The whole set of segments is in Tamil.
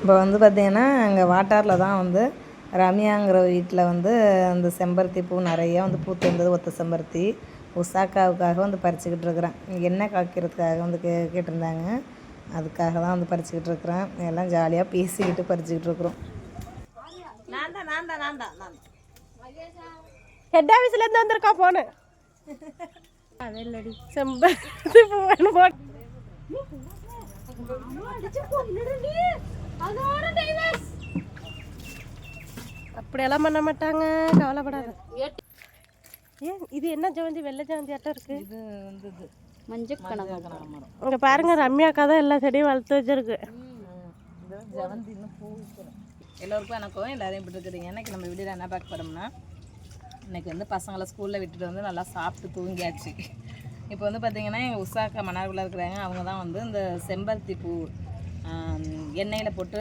இப்போ வந்து பார்த்திங்கன்னா அங்கே வாட்டாரில் தான் வந்து ரம்யாங்கிற வீட்டில் வந்து அந்த செம்பருத்தி பூ நிறைய வந்து பூத்து இருந்தது ஒத்த செம்பருத்தி. உஷாக்காவுக்காக வந்து பறிச்சுக்கிட்டு இருக்கிறேன். எண்ணெய் காய்க்கிறதுக்காக வந்து கே கேட்டிருந்தாங்க. அதுக்காக தான் வந்து பறிச்சுக்கிட்டு இருக்கிறேன். எல்லாம் ஜாலியாக பேசிக்கிட்டு பறிச்சுக்கிட்டு இருக்கிறோம். நான் தான் நான் தான் நான் தான் நான் ஹெட் ஆஃபீஸ்ல இருந்து வந்திருக்கா போனு அதெல்லடி செம்பருத்தி பூ வேணும். போட்டு அப்படியெல்லாம் பண்ண மாட்டாங்க. கவலைப்படாத. ஏன்? இது என்ன ஜவந்தி வெள்ளை ஜவந்தி ஆட்டம் இருக்கு. இது வந்து இது. மஞ்சள் கனகா மரம். இங்க பாருங்க ரம்யாக்கா தான் எல்லா செடியும் வளர்த்து வச்சிருக்கு. இது ஜவந்தி இன்னும் பூ. எல்லோருக்கும் எனக்கும் எல்லாரையும் இப்படி இருக்கிறீங்க இன்னைக்கு நம்ம வீடியோவில் என்ன பார்க்க போகிறோம்னா இன்னைக்கு வந்து பசங்களை ஸ்கூலில் விட்டுட்டு வந்து நல்லா சாப்பிட்டு தூங்கியாச்சு. இப்போ வந்து பார்த்தீங்கன்னா எங்கள் உஷாக்கா மன்னார்குள்ள இருக்கிறாங்க. அவங்க தான் வந்து இந்த செம்பருத்தி பூ எண்ணெயில் போட்டு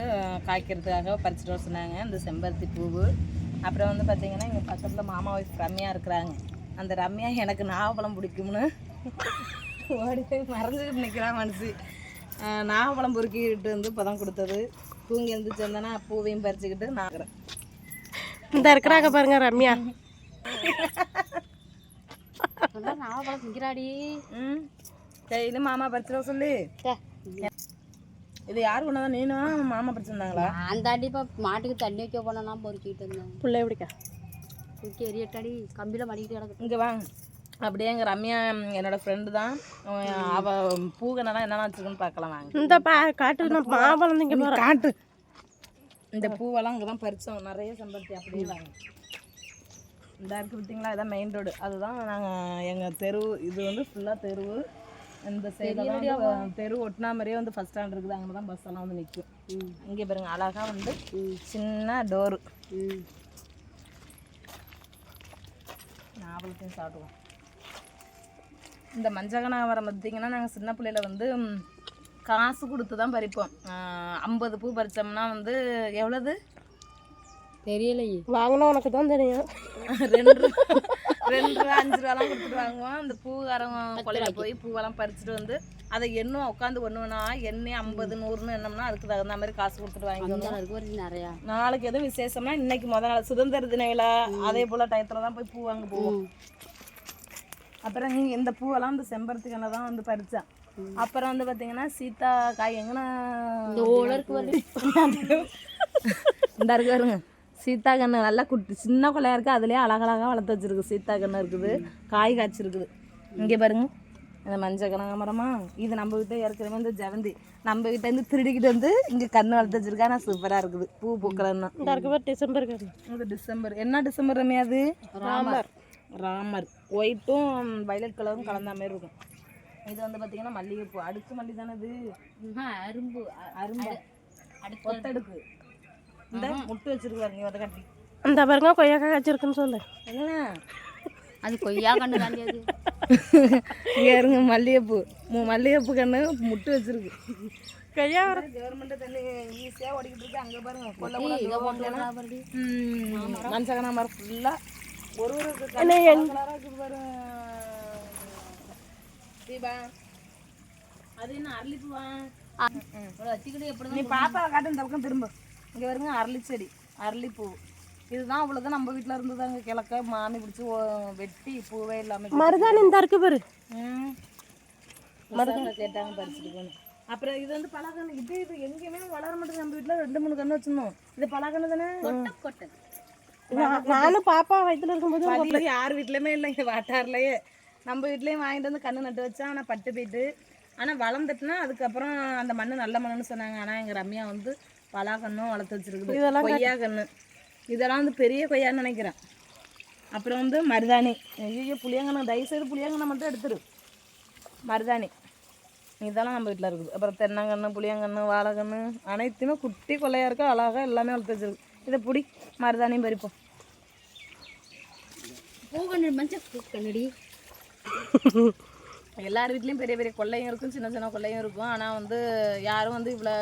காய்க்கிறதுக்காக பறிச்சுட்டு வர சொன்னாங்க. இந்த செம்பருத்தி பூவு. அப்புறம் வந்து பார்த்தீங்கன்னா எங்கள் பக்கத்தில் மாமா ஒய்ஃப் ரம்யா இருக்கிறாங்க. அந்த ரம்யா எனக்கு நாவப்பழம் பிடிக்கும்னு. ஓடி போய் மறைஞ்சிக்கிட்டு நிற்கிறான் மனசு நாகப்பழம் பொறுக்கிட்டு வந்து இப்போ தான் கொடுத்தது. தூங்கி எழுந்திரிச்சு வந்தேன்னா பூவையும் பறிச்சுக்கிட்டு நாகிறேன் இந்த இருக்கிறாங்க பாருங்க ரம்யா. நாவப்பழம் திங்கிறாடி. ம். டெய்லி மாமா பறிச்சிட சொல்லு. இது யார் கொண்டதா நீனும் மாமா பறிச்சிருந்தாங்களா நான் தாண்டி இப்போ மாட்டுக்கு தண்ணி வைக்க போனா பொறுக்கிட்டு இருந்தேன். பிள்ளை பிடிக்கா. தூக்கி எரியட்டாடி கம்பியில் மடிக்கிட்டு கிடக்கு. இங்கே வாங்க அப்படியே எங்கள் ரம்யா என்னோட ஃப்ரெண்டு தான். அவ பூகனெல்லாம் என்னென்ன வச்சிருக்குன்னு பார்க்கலாம் வாங்க. இந்த பா காட்டு நான் மாம்பழம் போறேன் காட்டு. இந்த பூவெல்லாம் இங்கே தான் பறித்தோம் நிறைய செம்பருத்தி அப்படியே வாங்க. இந்த இருக்குது பார்த்தீங்களா இதான் மெயின் ரோடு அதுதான் நாங்கள் எங்கள் தெரு. இது வந்து ஃபுல்லாக தெரு. இந்த சைடில் தெரு ஒட்டினா மாதிரியே வந்து ஃபஸ்ட் ஸ்டாண்ட் இருக்குது. அங்கே தான் பஸ் எல்லாம் வந்து நிற்கும் இங்கே பாருங்க அழகாக வந்து சின்ன டோரு ம். நாவலத்தையும் சாப்பிடுவோம் இந்த மஞ்சகனாவரம் பார்த்தீங்கன்னா நாங்கள் சின்ன பிள்ளையில வந்து காசு கொடுத்து தான் பறிப்போம். ஐம்பது பூ பறிச்சோம்னா வந்து எவ்வளவு? தெரியலையே. வாங்கினா உனக்கு தான் தெரியும். ரெண்டு ரெண்டு ரூபா அஞ்சு ரூபாலாம் கொடுத்துட்டு வாங்குவோம் அந்த பூக்காரங்க கொலையில போய் பூவெல்லாம் பறிச்சுட்டு வந்து அதை எண்ணும் உட்காந்து ஒன்று ஒன்றா எண்ணி ஐம்பது நூறுன்னு எண்ணம்னா அதுக்கு தகுந்த மாதிரி காசு கொடுத்துட்டு வாங்கிக்கணும். நிறையா. நாளைக்கு எதுவும் விசேஷம்னா இன்னைக்கு முத நாள் சுதந்திர தின விழா அதே போல் டயத்தில் தான் போய் பூ வாங்க போவோம். அப்புறம் நீங்க இந்த பூவெல்லாம் இந்த செம்பருத்தி கண்ணை தான் வந்து பறிச்சேன். அப்புறம் வந்து பார்த்தீங்கன்னா சீதா காய் எங்கன்னா இந்த ஓலருக்கு வருது. இந்த இருக்கு பாருங்க சீதா கன்று நல்லா குட்டி சின்ன கொலையா இருக்கு அதுலயே அழகழகா வளர்த்து வச்சிருக்கு. சீதா கன்று இருக்குது காய் காய்ச்சிருக்குது. இங்கே பாருங்க இந்த மஞ்சள் கனகாமரமா இது நம்ம வீட்டை ஏற்கனவே இந்த ஜவந்தி. நம்ம வீட்டை இருந்து திருடிக்கிட்டு வந்து இங்கே கன்று வளர்த்து வச்சிருக்கா. ஆனால் சூப்பராக இருக்குது. பூ பூக்கலன்னு டிசம்பர் இது டிசம்பர். என்ன டிசம்பர் ரம்யா அது? ராமர். ராமர். ஒயிட்டும் வயலட் கலரும் கலந்த மாதிரி இருக்கும். இது வந்து பார்த்தீங்கன்னா மல்லிகைப்பூ. அடுக்கு மல்லி தானே இது அரும்பு. அரும்பு. ஒத்தடுக்கு. இந்த முட்டு வச்சிருக்காரு நீ வந்து கட்டி? இந்த பாருங்க கொய்யாக்கா காய்ச்சிருக்குன்னு சொல்லு. என்ன அது கொய்யா கண்ணு அது. இங்கே இருங்க மல்லிகைப்பூ. மல்லிகைப்பூ கண்ணு முட்டு வச்சிருக்கு. கொய்யா கவர்மெண்ட் தண்ணி ஈஸியாக ஓடிக்கிட்டு இருக்கு. அங்கே பாருங்க கொல்ல. மஞ்சகனா மரம் ஃபுல்லாக ஒரு ஒரு பாரு. தீபா. அது என்ன அரளிப்பூவா? வச்சுக்கிட்டு எப்படி நீ பாப்பா காட்டு இந்த பக்கம் திரும்ப. இங்கே வருங்க அரளி செடி அரளிப்பூ இதுதான் அவ்வளோதான் நம்ம வீட்டில் இருந்ததாங்க. கிழக்க மாமி பிடிச்சி வெட்டி பூவே இல்லாமல் மருதாணி இந்த இருக்கு பாரு. கேட்டாங்க பறிச்சுட்டு போகணும் அப்புறம் இது வந்து பலாக்கண்ணு இது இது எங்கேயுமே வளர மாட்டேங்குது. நம்ம வீட்டில் ரெண்டு மூணு கண்ணு வச்சிருந்தோம். இது பலாக்கண்ணு தானே? கொட்டை நான்- நானும் பாப்பா வயித்துல இருக்கும்போது யார் வீட்லையுமே இல்லைங்க வாட்டார்லையே. நம்ம வீட்லேயும் வாங்கிட்டு வந்து கண்ணு நட்டு வச்சா ஆனால் பட்டு போயிட்டு. ஆனால் வளர்ந்துட்டுனா அதுக்கப்புறம் அந்த மண்ணு நல்ல மண்ணுன்னு சொன்னாங்க. ஆனால் எங்கள் ரம்யா வந்து பலாக்கண்ணும் வளர்த்து வச்சிருக்குது. கொய்யா கண்ணு இதெல்லாம் வந்து பெரிய கொய்யான்னு நினைக்கிறேன். அப்புறம் வந்து மருதாணி. ஐயோ புளியங்கண்ணு தயவுசெய்து புளியங்கண்ணை மட்டும் எடுத்துரு. மருதாணி. இதெல்லாம் நம்ம வீட்டில் இருக்குது. அப்புறம் தென்னங்கன்று புளியங்கன்று வாழைக்கன்று அனைத்துமே குட்டி கொள்ளையாக இருக்கா அழகாக எல்லாமே வளர்த்து வச்சிருக்கு. இதை பிடி மருதாணியும் பறிப்போம். பூக்கண்ணு மஞ்சள் பூக்கண்ணுடி எல்லார் வீட்லேயும் பெரிய பெரிய கொள்ளையும் இருக்கும் சின்ன சின்ன கொள்ளையும் இருக்கும். ஆனால் வந்து யாரும் வந்து இவ்வளோ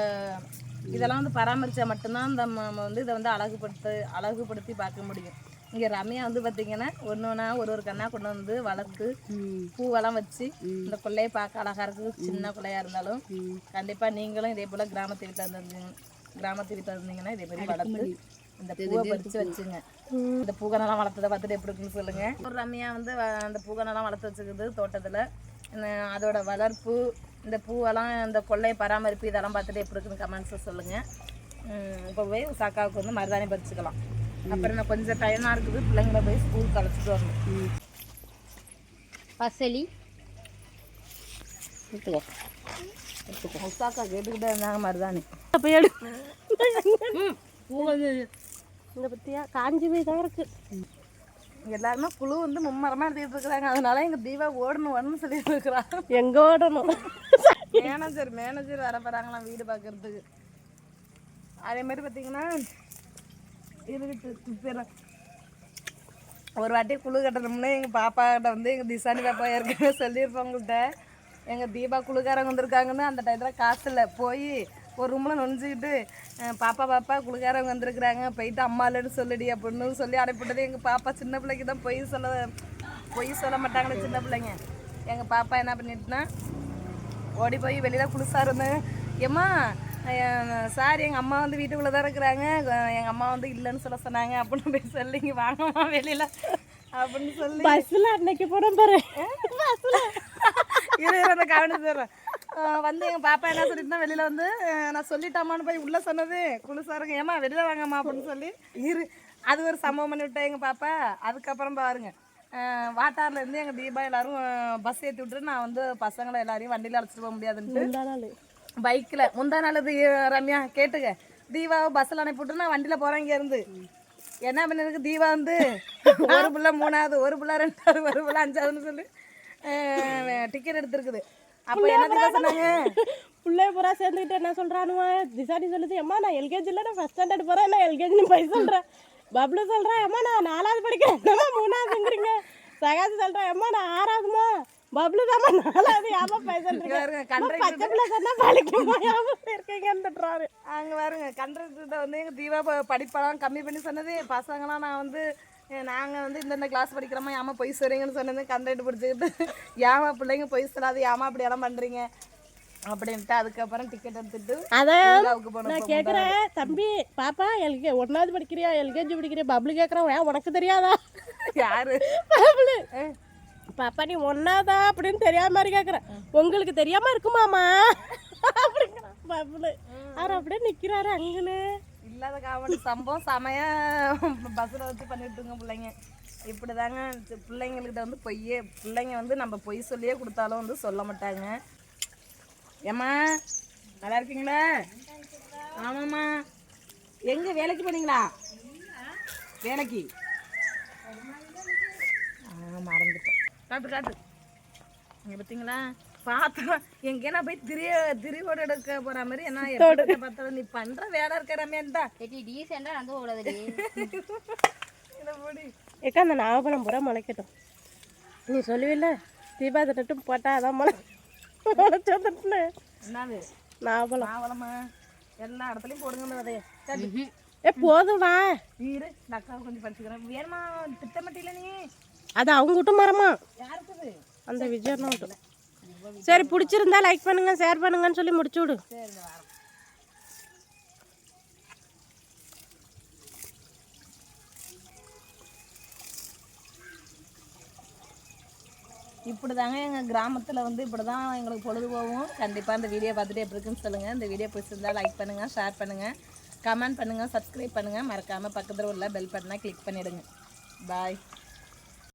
இதெல்லாம் வந்து பராமரித்தா மட்டும்தான் இந்த ம- ம- வந்து இதை வந்து அழகுபடுத்த அழகுபடுத்தி பார்க்க முடியும். இங்கே ரம்யா வந்து பார்த்தீங்கன்னா ஒன்று ஒன்றா ஒரு ஒரு கண்ணா கொண்டு வந்து வளர்த்து பூவெல்லாம் வச்சு இந்த கொள்ளையை பார்க்க அழகாக இருக்குது சின்ன கொள்ளையாக இருந்தாலும் கண்டிப்பாக நீங்களும் இதே போல் கிராமத்து வீட்டில் இருந்தீங்க கிராமத்து வீட்டில் இருந்தீங்கன்னா இதே மாதிரி வளர்த்து இந்த பூவை பறித்து வச்சுங்க. இந்த பூக்கணெல்லாம் வளர்த்ததை பார்த்துட்டு எப்படி இருக்குன்னு சொல்லுங்க. ஒரு ரம்யா வந்து அந்த பூக்கணெல்லாம் வளர்த்து வச்சுக்குது தோட்டத்தில். அதோட வளர்ப்பு இந்த பூவெல்லாம் இந்த கொள்ளையை பராமரிப்பு இதெல்லாம் பார்த்துட்டு எப்படி இருக்குன்னு கமெண்ட்ஸை சொல்லுங்கள் இப்போ போய் சாக்காவுக்கு வந்து மருதாணி பறிச்சுக்கலாம். அப்புறம் நான் கொஞ்சம் டைமாக இருக்குது பிள்ளைங்கள போய் ஸ்கூலுக்கு அழைச்சிட்டு வரணும். பசலி. உசாக்கா கேட்டுக்கிட்டே இருந்தாங்க மருதாணி. அப்போ எடு. பத்தியா? காஞ்சி போய் தான் இருக்கு. எல்லாருமே குழு வந்து மும்மரமாக எடுத்துக்கிட்டு இருக்கிறாங்க. அதனால எங்கள் தீபா ஓடணும் வரணும்னு சொல்லிட்டு இருக்கிறாங்க எங்க ஓடணும்? மேனேஜர் மேனேஜர் வர போகிறாங்களாம் வீடு பார்க்கறதுக்கு அதே மாதிரி பார்த்தீங்கன்னா ஒரு வாட்டி குழு கட்டணும்னு எங்கள் பாப்பா கிட்ட வந்து எங்கள் திசானி பாப்பா ஏற்கனவே சொல்லியிருப்போம் உங்கள்கிட்ட எங்கள் தீபா குழுக்காரங்க வந்திருக்காங்கன்னு அந்த டயத்தில் காசு இல்லை. போய் ஒரு ரூமில் நொஞ்சிக்கிட்டு அஹ், பாப்பா பாப்பா குழுக்காரங்க வந்திருக்கிறாங்க. போயிட்டு அம்மா இல்லைன்னு சொல்லுடி அப்படின்னு சொல்லி அடைப்பட்டது எங்கள் பாப்பா சின்ன பிள்ளைக்கு தான் பொய் சொல்ல பொய் சொல்ல மாட்டாங்களே சின்ன பிள்ளைங்க. எங்கள் பாப்பா என்ன பண்ணிட்டுனா ஓடி போய் வெளியில் குளிசா இருந்தேன் ஏம்மா சார் எங்கள் அம்மா வந்து வீட்டுக்குள்ளே தான் இருக்கிறாங்க. எங்கள் அம்மா வந்து இல்லைன்னு சொல்ல சொன்னாங்க. அப்படின்னு போய் சொல்லி இங்கே வாங்கம்மா வெளியில். அப்படின்னு சொல்லி பஸ்ல அன்னைக்கு போனோம் பாரு. பஸ்ல? இரு அந்த கவனிச்சு வந்து எங்கள் பாப்பா என்ன சொல்லிட்டுனா வெளியில் வந்து நான் சொல்லிட்டாமான்னு போய் உள்ளே சொன்னது. குளிசாருங்க ஏம்மா வெளியில் வாங்கம்மா அப்படின்னு சொல்லி இரு. அது ஒரு சம்பவம் பண்ணி விட்டேன் எங்கள் பாப்பா. அதுக்கப்புறம் பாருங்க. வாட்டார்லேருந்து எங்கள் தீபா எல்லாரும் பஸ் ஏற்றி விட்டுட்டு நான் வந்து பசங்களை எல்லாரையும் வண்டியில் அழைச்சிட்டு போக முடியாதுன்ட்டு பைக்கில் முந்தா நாள் இது ரம்யா கேட்டுக்க. தீபாவை பஸ்ஸில் அனுப்பிவிட்டு நான் வண்டியில் போகிறேன் இங்கேருந்து என்ன பண்ணிருக்கு தீபா வந்து ஒரு புள்ள மூணாவது ஒரு புள்ள ரெண்டாவது ஒரு புள்ள அஞ்சாவதுன்னு சொல்லி டிக்கெட் எடுத்துருக்குது. அப்போ என்ன சொன்னாங்க? பிள்ளைய பூரா சேர்ந்துக்கிட்டு என்ன சொல்றானுவா? திசாடி சொல்லுது அம்மா நான் எல்கேஜியில் நான் ஃபஸ்ட் ஸ்டாண்டர்ட் போகிறேன் நான் எல்கேஜின்னு போய் சொல்கிறேன் பப்ளு சொல்கிறேன் அம்மா நான் நாலாவது படிக்கிறேன். என்னம்மா மூணாவதுங்கிறீங்க? சகாசி சொல்கிறேன் அம்மா நான் ஆறாவதுமா? பப்ளு தாம்மா நாலாவது பாருங்க கண்டக்டர் பச்சை பிள்ளை சொன்னால் பழிக்குமா? யாமா இருக்கீங்கன்னுறாரு அங்கே பாருங்க கண்டக்டர்கிட்ட வந்து எங்கள் தீபா ப- படிப்பெல்லாம் கம்மி பண்ணி சொன்னது பசங்களாம் நான் வந்து நாங்கள் வந்து இந்தந்த கிளாஸ் படிக்கிறோமா ஏமா பொய் சொல்கிறீங்கன்னு சொன்னது கண்டக்டர் பிடிச்சிக்கிட்டு ஏமா பிள்ளைங்க பொய் சொல்லாது ஏமா அப்படி எல்லாம் பண்ணுறீங்க அப்படின்ட்டு அதுக்கப்புறம் டிக்கெட் எடுத்துட்டு அதான் நான் கேட்குறேன் தம்பி பாப்பா எல்கே ஒன்றாவது படிக்கிறியா எல்கேஜி படிக்கிறியா? பப்ளு கேட்குறேன் ஏன் உனக்கு தெரியாதா? யாரு? பப்ளு பாப்பா நீ ஒன்னாதா அப்படின்னு தெரியாம மாதிரி கேட்குறேன் உங்களுக்கு தெரியாம இருக்குமாமா அப்படிங்கிறான் பப்ளு அவர் அப்படியே நிற்கிறாரு அங்கன்னு. இல்லாத காமெடி. சம்பவம் செமையா பஸ்ஸில் வச்சு பண்ணிட்டுங்க பிள்ளைங்க. இப்படி தாங்க பிள்ளைங்கள்கிட்ட வந்து பொய்யே. பிள்ளைங்க வந்து நம்ம பொய் சொல்லியே கொடுத்தாலும் வந்து சொல்ல மாட்டாங்க. ஏம்மா நல்லா இருக்கீங்களா? ஆமாம்மா. எங்கே வேலைக்கு போனீங்களா? வேலைக்கு. ஆ மறந்துட்டேன். காட்டு காட்டு. இங்கே பார்த்தீங்களா பார்த்தா எங்கேனா போய் திரிய திரிவோட எடுக்க போற மாதிரி என்ன பார்த்தாலும் நீ பண்ற வேலை இருக்க ரம்யான் தான் எட்டி டீசெண்டாக நடந்து கூடாதுடி இதை போடி ஏக்கா அந்த நாகப்பழம் பூரா முளைக்கட்டும். நீ சொல்லுவில்ல? தீபா தட்டும் போட்டா அதான் முளை முளைச்சதுன்னு என்னது? நாகப்பழம். மாவளமா எல்லா இடத்துலையும் போடுங்க சரி. ஏ போதும்டா. இரு. இந்த அக்காவை கொஞ்சம் படிச்சுக்கிறேன் வேணுமா? திட்டமட்டியில நீ? அது அவங்க விட்டு மரமா? யாருக்குது? அந்த விஜயண்ணா விட்டு சரி பிடிச்சிருந்தா லைக் பண்ணுங்க ஷேர் பண்ணுங்கன்னு சொல்லி முடிச்சு விடு. இப்படி தாங்க எங்கள் கிராமத்தில் வந்து இப்படி தான் எங்களுக்கு பொழுது போகும் கண்டிப்பாக இந்த வீடியோ பார்த்துட்டு எப்படி இருக்குன்னு சொல்லுங்கள் இந்த வீடியோ பிடிச்சிருந்தா லைக் பண்ணுங்கள் ஷேர் பண்ணுங்கள் கமெண்ட் பண்ணுங்கள் சப்ஸ்கிரைப் பண்ணுங்கள் மறக்காமல் பக்கத்தில் உள்ள பெல் பட்டனை கிளிக் பண்ணிவிடுங்க பாய்